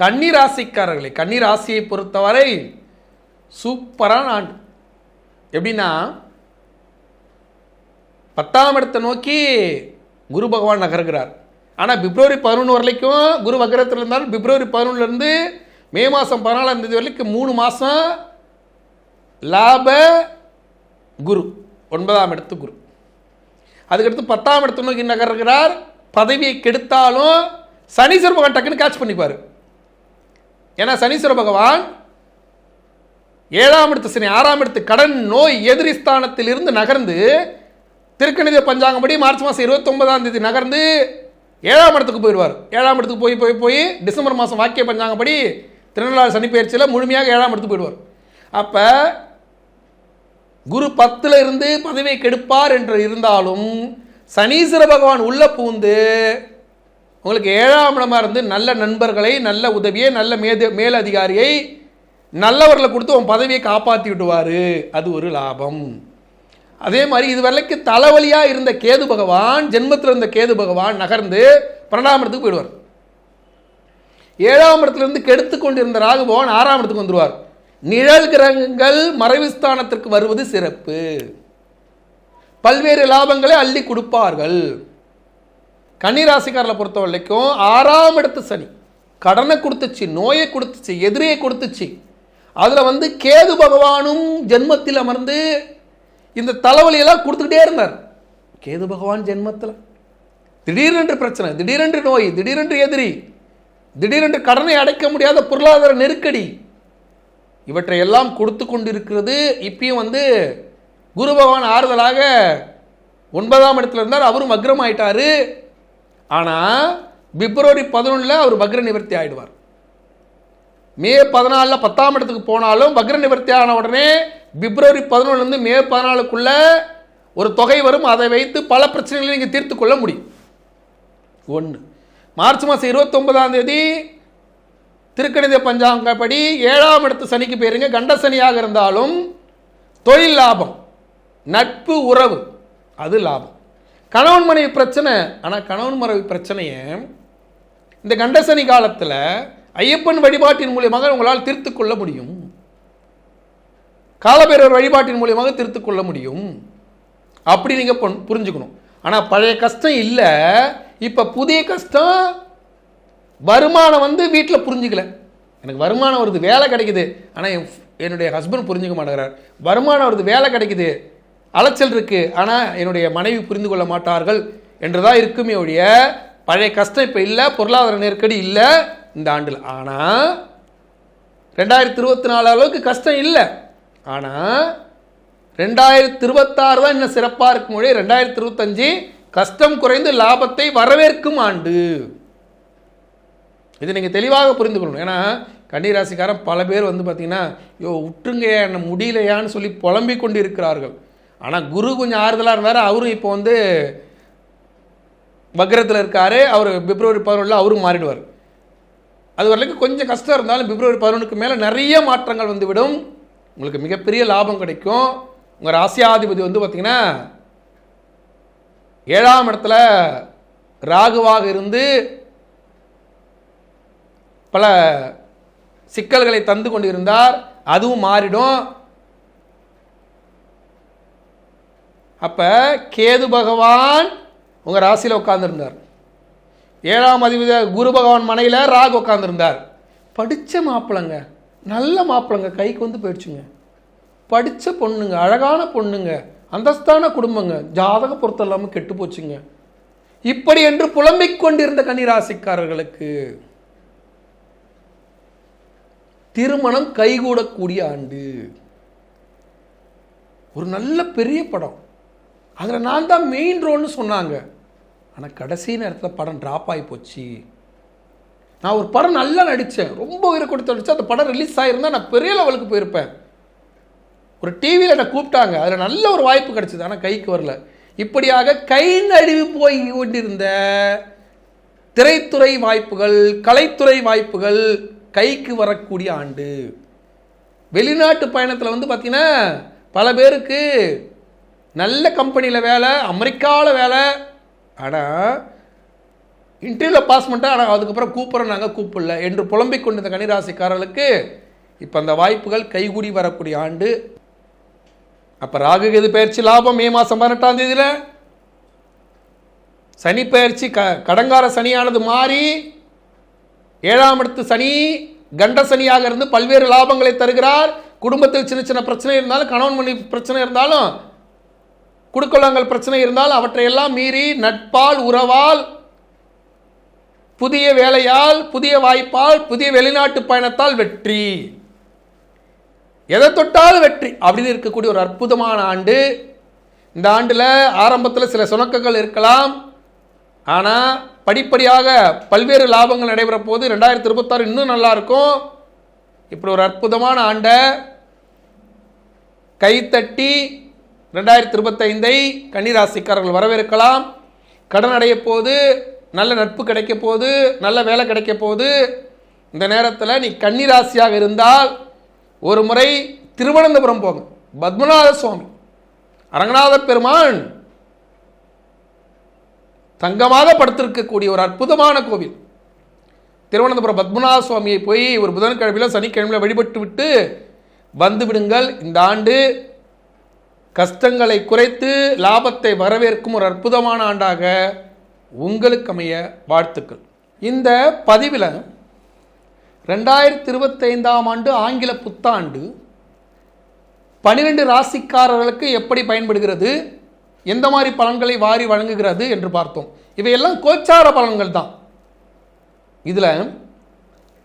கன்னி ராசிக்காரர்களே கன்னி ராசியை பொறுத்தவரை சூப்பரான ஆண்டு. எப்படின்னா பத்தாம் இடத்தை நோக்கி குரு பகவான் நகர்கிறார். ஆனால் பிப்ரவரி பதினொன்று வரைக்கும் குரு வக்கரத்தில் இருந்தாலும் பிப்ரவரி பதினொன்றுலேருந்து மே மாதம் பதினாலாம் தேதி வரைக்கும் மூணு மாதம் லாப குரு ஒன்பதாம் இடத்து குரு. அதுக்கடுத்து பத்தாம் இடத்து நோக்கி நகர்கிறார். பதவியை கெடுத்தாலும் சனீஸ்வர பகவான் டக்குன்னு கேட்ச் பண்ணிப்பார். ஏன்னா சனீஸ்வர பகவான் ஏழாம் இடத்து சனி ஆறாம் இடத்து கடன் நோய் எதிரி ஸ்தானத்தில் இருந்து நகர்ந்து திருக்கணித பஞ்சாங்கப்படி மார்ச் மாதம் இருபத்தொன்பதாம் தேதி நகர்ந்து ஏழாம் இடத்துக்கு போயிடுவார். ஏழாம் இடத்துக்கு போய் போய் போய் டிசம்பர் மாதம் வாக்கிய பஞ்சாங்கப்படி திருநள்ளாறு சனிப்பெயர்ச்சியில் முழுமையாக ஏழாம் இடத்துக்கு போயிடுவார். அப்போ குரு பத்தில் இருந்து பதவியை கெடுப்பார் என்று இருந்தாலும் சனீஸ்வர பகவான் உள்ள பூந்து உங்களுக்கு ஏழாம் இடமாக இருந்து நல்ல நண்பர்களை நல்ல உதவியை நல்ல மேத மேலதிகாரியை நல்லவர்களை கொடுத்து உன் பதவியை காப்பாற்றி விடுவார். அது ஒரு லாபம். அதே மாதிரி இது வரைக்கும் தலைவலியாக இருந்த கேது பகவான் ஜென்மத்தில் இருந்த கேது பகவான் நகர்ந்து பன்னெண்டாம் இடத்துக்கு போயிடுவார். ஏழாம் இடத்துலேருந்து கெடுத்து கொண்டிருந்த ராகு பகவான் ஆறாம் இடத்துக்கு வந்துடுவார் நிழல் கிரகங்கள் மறைவு ஸ்தானத்திற்கு வருவது சிறப்பு. பல்வேறு லாபங்களை அள்ளி கொடுப்பார்கள். கன்னிராசிக்காரர்களை பொறுத்த வரைக்கும் ஆறாம் இடத்து சனி. கடனை கொடுத்துச்சு நோயை கொடுத்துச்சு எதிரியை கொடுத்துச்சு. அதில் வந்து கேது பகவானும் ஜென்மத்தில் அமர்ந்து இந்த தலைவலியெல்லாம் கொடுத்துக்கிட்டே இருந்தார். கேது பகவான் ஜென்மத்தில். திடீரென்று பிரச்சனை திடீரென்று நோய் திடீரென்று எதிரி திடீரென்று கடனை அடைக்க முடியாத பொருளாதார நெருக்கடி. இவற்றை எல்லாம் கொடுத்து கொண்டிருக்கிறது. இப்பயும் வந்து குரு பகவான் ஆறுதலாக ஒன்பதாம் இடத்துல இருந்தார். அவரும் வக்ரம் ஆயிட்டாரு ஆனால் பிப்ரவரி பதினொன்றில் அவர் வக்ர நிவர்த்தி ஆயிடுவார். மே பதினாலில் பத்தாம் இடத்துக்கு போனாலும் வக்ர நிவர்த்தி ஆன உடனே பிப்ரவரி பதினொன்றுலேருந்து மே பதினாலுக்குள்ள ஒரு தொகை வரும். அதை வைத்து பல பிரச்சனைகளை நீங்கள் தீர்த்து கொள்ள முடியும். ஒன்று மார்ச் மாதம் இருபத்தொன்பதாம் தேதி திருக்கணித பஞ்சாங்கப்படி ஏழாம் இடத்து சனிக்கு போயிருங்க கண்ட சனியாக இருந்தாலும் தொழில் லாபம் நட்பு உறவு அது லாபம். கணவன் மனைவி பிரச்சனை ஆனால் கணவன் மனைவி பிரச்சனையை இந்த கண்டசனி காலத்தில் ஐயப்பன் வழிபாட்டின் மூலியமாக உங்களால் தீர்த்து கொள்ள முடியும். காலபேரர் வழிபாட்டின் மூலியமாக தீர்த்து கொள்ள முடியும். அப்படி நீங்கள் புரிஞ்சுக்கணும். ஆனால் பழைய கஷ்டம் இல்லை இப்போ புதிய கஷ்டம் வருமானம் வந்து வீட்டில் புரிஞ்சுக்கல. எனக்கு வருமானம் வருது வேலை கிடைக்குது. ஆனால் என் என்னுடைய ஹஸ்பண்ட் புரிஞ்சுக்க மாட்டேங்கிறார். வருமானம் வருது வேலை கிடைக்குது. அலைச்சல் இருக்குது ஆனால் என்னுடைய மனைவி புரிந்து கொள்ள மாட்டார்கள் என்றுதான் இருக்குமே ஒழிய பழைய கஷ்டம் இப்போ இல்லை பொருளாதார நெருக்கடி இல்லை இந்த ஆண்டில். ஆனால் ரெண்டாயிரத்தி இருபத்தி நாலு அளவுக்கு கஷ்டம் இல்லை. ஆனால் ரெண்டாயிரத்தி இருபத்தாறு தான் இன்னும் சிறப்பாக இருக்கும் மொழி ரெண்டாயிரத்தி இருபத்தஞ்சு கஷ்டம் குறைந்து லாபத்தை வரவேற்கும் ஆண்டு. இது நீங்கள் தெளிவாக புரிந்து கொள்ளணும். ஏன்னா கன்னிராசிக்காரன் பல பேர் வந்து பார்த்தீங்கன்னா யோ விட்டுருங்க என்ன முடியலையான்னு சொல்லி புலம்பிக் கொண்டு இருக்கிறார்கள் ஆனால் குரு கொஞ்சம் ஆறுதலாக இருந்தார். அவரும் இப்போ வந்து வக்ரத்தில் இருக்கார். அவர் பிப்ரவரி பதினொன்றில் அவரும் மாறிடுவார். அது வரைக்கும் கொஞ்சம் கஷ்டம் இருந்தாலும் பிப்ரவரி பதினொன்றுக்கு மேலே நிறைய மாற்றங்கள் வந்துவிடும். உங்களுக்கு மிகப்பெரிய லாபம் கிடைக்கும். உங்கள் ராசியாதிபதி வந்து பார்த்திங்கன்னா ஏழாம் இடத்துல ராகுவாக இருந்து பல சிக்கல்களை தந்து கொண்டிருந்தார். அதுவும் மாறிடும். அப்போ கேது பகவான் உங்கள் ராசியில் உட்காந்துருந்தார் ஏழாம் அதிபதி குரு பகவான் மனையில் ராகு உட்காந்துருந்தார் படித்த மாப்பிள்ளைங்க நல்ல மாப்பிள்ளைங்க கைக்கு வந்து போயிடுச்சுங்க. படித்த பொண்ணுங்க அழகான பொண்ணுங்க அந்தஸ்தான குடும்பங்க ஜாதக பொருத்தம் இல்லாமல் கெட்டு போச்சுங்க. இப்படி என்று புலம்பிக் கொண்டிருந்த கன்னிராசிக்காரர்களுக்கு திருமணம் கைகூடக்கூடிய ஆண்டு. ஒரு நல்ல பெரிய படம். அதில் நான் தான் மெயின் ரோல்னு சொன்னாங்க. ஆனால் கடைசி நேரத்தில் படம் ட்ராப் ஆகி போச்சு. நான் ஒரு படம் நல்லா நடித்தேன் ரொம்ப உயிரை கொடுத்து நடித்தேன் அந்த படம் ரிலீஸ் ஆகிருந்தா நான் பெரிய லெவலுக்கு போயிருப்பேன். ஒரு டிவியில் என்னை கூப்பிட்டாங்க. அதில் நல்ல ஒரு வாய்ப்பு கிடச்சிது. ஆனால் கைக்கு வரல. இப்படியாக கை நழுவி போய் கொண்டிருந்த திரைத்துறை வாய்ப்புகள் கலைத்துறை வாய்ப்புகள் கைக்கு வரக்கூடிய ஆண்டு. வெளிநாட்டு பயணத்தில் வந்து பார்த்திங்கன்னா பல பேருக்கு நல்ல கம்பெனியில் வேலை அமெரிக்காவில் வேலை. ஆனால் இன்டர்வியூவில் பாஸ் பண்ணிட்டா ஆனால் அதுக்கப்புறம் கூப்பிட்றோம் நாங்கள் கூப்பிடல என்று புலம்பிக் கொண்டிருந்த கனிராசிக்காரர்களுக்கு இப்போ அந்த வாய்ப்புகள் கைகூடி வரக்கூடிய ஆண்டு. அப்போ ராகு கேது பயிற்சி லாபம் மே மாதம் பதினெட்டாம் தேதியில். சனி பயிற்சி க கடங்கார சனியானது மாறி ஏழாம் இடத்து சனி கண்ட சனியாக இருந்து பல்வேறு லாபங்களை தருகிறார். குடும்பத்தில் சின்ன சின்ன பிரச்சனை இருந்தாலும் கணவன் மணி பிரச்சனை இருந்தாலும் குடுக்கலங்கள் பிரச்சனை இருந்தால் அவற்றையெல்லாம் மீறி நட்பால் உறவால் புதிய வேலையால் புதிய வாய்ப்பால் புதிய வெளிநாட்டு பயணத்தால் வெற்றி. எதை தொட்டாலும் வெற்றி? அப்படின்னு இருக்கக்கூடிய ஒரு அற்புதமான ஆண்டு. இந்த ஆண்டில் ஆரம்பத்தில் சில சுணக்கங்கள் இருக்கலாம். ஆனால் படிப்படியாக பல்வேறு லாபங்கள் நடைபெற போது ரெண்டாயிரத்தி இருபத்தாறு இன்னும் நல்லா இருக்கும். இப்படி ஒரு அற்புதமான ஆண்டை கைத்தட்டி ரெண்டாயிரத்தி இருபத்தைந்தை கன்னிராசிக்காரர்கள் வரவேற்கலாம். கடன் அடைய போது நல்ல நட்பு கிடைக்க போது நல்ல வேலை கிடைக்க போது இந்த நேரத்தில் நீ கன்னிராசியாக இருந்தால் ஒரு முறை திருவனந்தபுரம் போங்க. பத்மநாத சுவாமி அரங்கநாத பெருமான் தங்கமாக படுத்திருக்கக்கூடிய ஒரு அற்புதமான கோவில். திருவனந்தபுரம் பத்மநாத சுவாமியை போய் ஒரு புதன்கிழமையில் சனிக்கிழமையில் வழிபட்டு விட்டு வந்து விடுங்கள். இந்த ஆண்டு கஷ்டங்களை குறைத்து லாபத்தை வரவேற்கும் ஒரு அற்புதமான ஆண்டாக உங்களுக்கு அமைய வாழ்த்துக்கள். இந்த பதிவில் ரெண்டாயிரத்தி இருபத்தைந்தாம் ஆண்டு ஆங்கில புத்தாண்டு பனிரெண்டு ராசிக்காரர்களுக்கு எப்படி பயன்படுகிறது எந்த மாதிரி பலன்களை வாரி வழங்குகிறது என்று பார்த்தோம். இவையெல்லாம் கோச்சார பலன்கள் தான். இதில்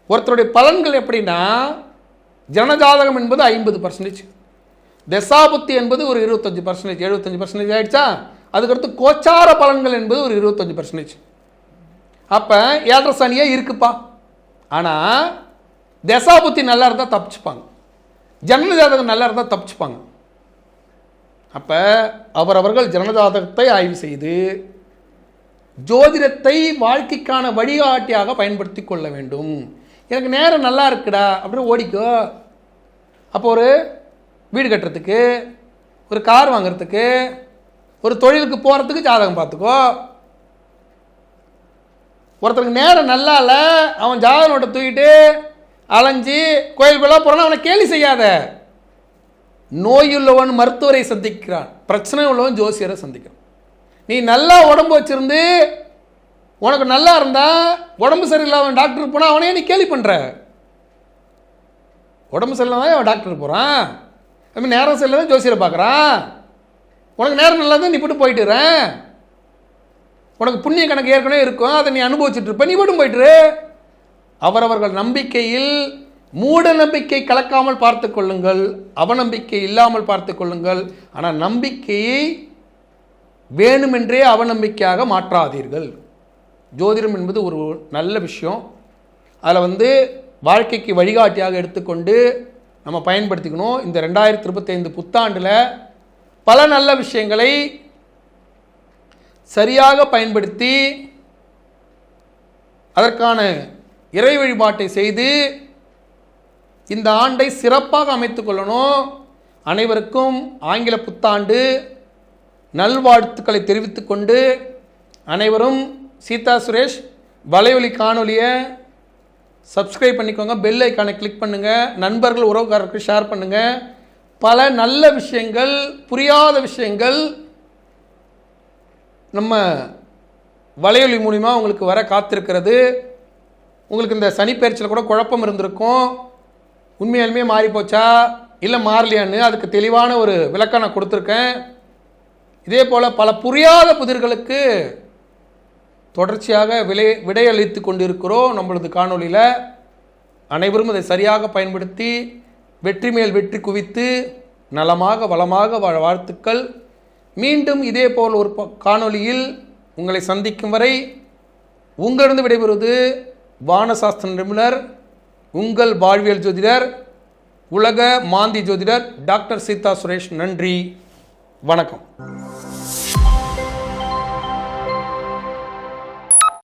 ஒருத்தருடைய பலன்கள் எப்படின்னா ஜனஜாதகம் என்பது ஐம்பது பர்சன்டேஜ் தசாபுத்தி என்பது ஒரு இருபத்தஞ்சு பர்சன்டேஜ் எழுபத்தஞ்சு பர்சன்டேஜ் ஆகிடுச்சா அதுக்கடுத்து கோச்சார பலன்கள் என்பது ஒரு இருபத்தஞ்சு பர்சன்டேஜ் அப்போ ஏழரை சனியே இருக்குப்பா. ஆனால் தசாபுத்தி நல்லா இருந்தால் தப்பிச்சுப்பாங்க. ஜனன ஜாதகம் நல்லா இருந்தால் தப்பிச்சுப்பாங்க. அப்போ அவரவர்கள் ஜனஜாதகத்தை ஆய்வு செய்து ஜோதிடத்தை வாழ்க்கைக்கான வழிகாட்டியாக பயன்படுத்தி கொள்ள வேண்டும். எனக்கு நேரம் நல்லா இருக்குடா அப்படின்னு ஓடிக்கோ. அப்போ ஒரு வீடு கட்டுறதுக்கு ஒரு கார் வாங்குறதுக்கு ஒரு தொழிலுக்கு போகிறதுக்கு ஜாதகம் பார்த்துக்கோ. ஒருத்தருக்கு நேரம் நல்லா இல்லை அவன் ஜாதகம் நோட்டை தூக்கிட்டு அலைஞ்சு கோயிலுக்குள்ளே போகிறான் அவனை கேலி செய்யாத. நோயுள்ளவன் மருத்துவரை சந்திக்கிறான். பிரச்சனை உள்ளவன் ஜோசியரை சந்திக்கிறான். நீ நல்லா உடம்பு வச்சிருந்து உனக்கு நல்லா இருந்தால் உடம்பு சரியில்லாம டாக்டருக்கு போனால் அவனே நீ கேலி பண்ணுற உடம்பு சரியில்லாமல் அவன் டாக்டருக்கு போகிறான் நம்ம நேரம் சரியில்லாத ஜோசியரை பார்க்குறான். உனக்கு நேரம் நல்லா தான் நீ போட்டு போயிட்டுறேன் உனக்கு புண்ணிய கணக்கு ஏற்கனவே இருக்கும் அதை நீ அனுபவிச்சுட்டு இருப்ப நீ மட்டும் போயிட்டுரு அவரவர்கள் நம்பிக்கையில் மூட நம்பிக்கை கலக்காமல் பார்த்து கொள்ளுங்கள் அவநம்பிக்கை இல்லாமல் பார்த்து கொள்ளுங்கள். ஆனால் நம்பிக்கையை வேணுமென்றே அவநம்பிக்கையாக மாற்றாதீர்கள். ஜோதிடம் என்பது ஒரு நல்ல விஷயம். அதில் வந்து வாழ்க்கைக்கு வழிகாட்டியாக எடுத்துக்கொண்டு நம்ம பயன்படுத்திக்கணும். இந்த ரெண்டாயிரத்தி இருபத்தைந்து புத்தாண்டில் பல நல்ல விஷயங்களை சரியாக பயன்படுத்தி அதற்கான இறை வழிபாட்டை செய்து இந்த ஆண்டை சிறப்பாக அமைத்துக்கொள்ளணும் அனைவருக்கும் ஆங்கில புத்தாண்டு நல்வாழ்த்துக்களை தெரிவித்துக்கொண்டு அனைவரும் சீதா சுரேஷ் வலைவலி காணொலியை சப்ஸ்கிரைப் பண்ணிக்கோங்க. பெல் ஐக்கானை கிளிக் பண்ணுங்கள் நண்பர்கள் உறவுக்காரருக்கு ஷேர் பண்ணுங்கள் பல நல்ல விஷயங்கள் புரியாத விஷயங்கள் நம்ம வலையொலி மூலிமா உங்களுக்கு வர காத்திருக்கிறது. உங்களுக்கு இந்த சனிப்பெயர்ச்சியில் கூட குழப்பம் இருந்திருக்கும். உண்மையாலுமே மாறி போச்சா? இல்லை மாறலையான்னு அதுக்கு தெளிவான ஒரு விளக்கம் நான் கொடுத்துருக்கேன். இதே போல் பல புரியாத புதிர்களுக்கு தொடர்ச்சியாக விலை விடையளித்து கொண்டிருக்கிறோம். நம்மளது காணொளியில் அனைவரும் அதை சரியாக பயன்படுத்தி வெற்றி மேல் வெற்றி குவித்து நலமாக வளமாக வாழ வாழ்த்துக்கள். மீண்டும் இதே போல் ஒரு ப- காணொளியில் உங்களை சந்திக்கும் வரை உங்களிருந்து விடைபெறுவது வானசாஸ்திர நிபுணர் உங்கள் வாழ்வியல் ஜோதிடர் உலக மாந்தி ஜோதிடர் டாக்டர் சீதா சுரேஷ். நன்றி. வணக்கம்.